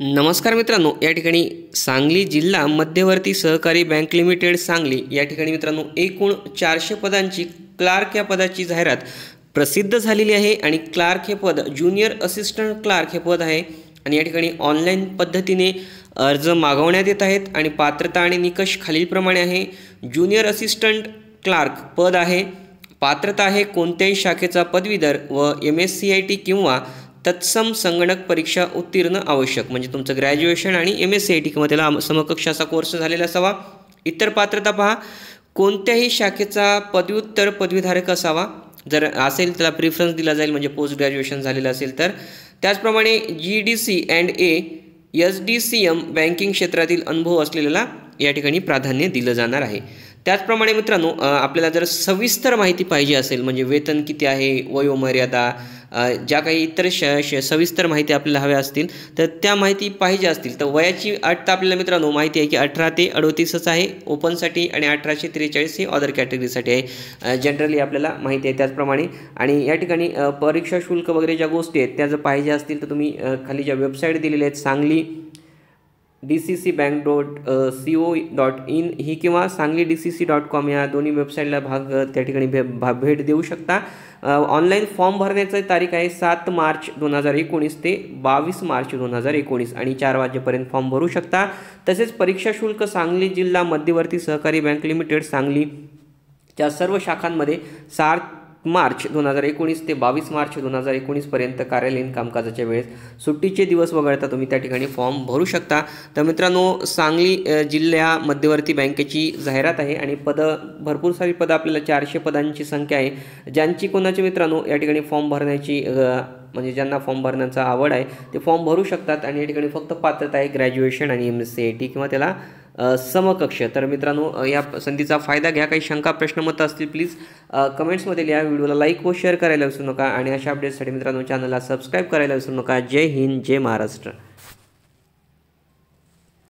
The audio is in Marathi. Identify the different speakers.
Speaker 1: नमस्कार मित्रांनो या ठिकाणी सांगली जिल्हा मध्यवर्ती सहकारी बँक लिमिटेड सांगली या ठिकाणी मित्रांनो एकूण चारशे पदांची क्लार्क या पदाची जाहिरात प्रसिद्ध झालेली आहे आणि क्लार्क हे पद ज्युनियर असिस्टंट क्लार्क हे पद आहे आणि या ठिकाणी ऑनलाईन पद्धतीने अर्ज मागवण्यात येत आहेत आणि पात्रता आणि निकष खालीलप्रमाणे आहे. ज्युनियर असिस्टंट क्लार्क पद आहे पात्रता आहे कोणत्याही शाखेचा पदवीधर व M S C I T किंवा तत्सम संगणक परीक्षा उत्तीर्ण आवश्यक. म्हणजे तुमचं ग्रॅज्युएशन आणि M S C I T किंवा त्याला समकक्ष असा कोर्स झालेला असावा. इतर पात्रता पहा. कोणत्याही शाखेचा पदव्युत्तर पदवीधारक असावा. जर असेल त्याला प्रिफरन्स दिला जाईल म्हणजे पोस्ट ग्रॅज्युएशन झालेलं असेल तर. त्याचप्रमाणे G D C and A S D C M banking क्षेत्रातील अनुभव असलेल्याला या ठिकाणी प्राधान्य दिलं जाणार आहे. त्याचप्रमाणे मित्रांनो आपल्याला जर सविस्तर माहिती पाहिजे असेल म्हणजे वेतन किती आहे वयोमर्यादा ज्या काही इतर श श सविस्तर माहिती आपल्याला हव्या असतील तर त्या माहिती पाहिजे असतील तर वयाची अट तर आपल्याला मित्रांनो माहिती आहे की अठरा ते अडोतीसच आहे ओपनसाठी आणि अठराशे त्रेचाळीस ही अदर कॅटेगरीसाठी आहे. जनरली आपल्याला माहिती आहे त्याचप्रमाणे. आणि या ठिकाणी परीक्षा शुल्क वगैरे ज्या गोष्टी आहेत त्या जर पाहिजे असतील तर तुम्ही खाली ज्या वेबसाईट दिलेल्या आहेत Sangli D C C bank dot C O dot in ही किंवा Sangli D C C dot com या दोन्ही वेबसाईटला भाग त्या ठिकाणी भे भा भेट देऊ शकता. ऑनलाईन फॉर्म भरण्याची तारीख आहे सात मार्च दोन हजार एकोणीस ते बावीस मार्च दोन हजार एकोणीस आणि चार वाजेपर्यंत फॉर्म भरू शकता. तसेच परीक्षा शुल्क सांगली जिल्हा मध्यवर्ती सहकारी बँक लिमिटेड सांगलीच्या सर्व शाखांमध्ये सात मार्च दोन हजार एकोणीस ते बावीस मार्च दोन हजार एकोणीसपर्यंत कार्यालयीन कामकाजाच्या वेळेस सुट्टीचे दिवस वगळता तुम्ही त्या ठिकाणी फॉर्म भरू शकता. तर मित्रांनो सांगली जिल्ह्या मध्यवर्ती बँकेची जाहिरात आहे आणि पदं भरपूर सारी पदं आपल्याला चारशे पदांची संख्या आहे. ज्यांची कोणाचे मित्रांनो या ठिकाणी फॉर्म भरण्याची म्हणजे ज्यांना फॉर्म भरण्याचा आवड आहे ते फॉर्म भरू शकतात. आणि या ठिकाणी फक्त पात्रता आहे ग्रॅज्युएशन आणि M S C A T किंवा त्याला समकक्ष. तर मित्रांनो या संधीचा फायदा घ्या. काही शंका प्रश्न मत असतील प्लीज कमेंट्समध्ये लिहा. व्हिडिओला लाईक व शेअर करायला विसरू नका. आणि अशा अपडेट्ससाठी मित्रांनो चॅनलला सबस्क्राईब करायला विसरू नका. जय हिंद जय महाराष्ट्र.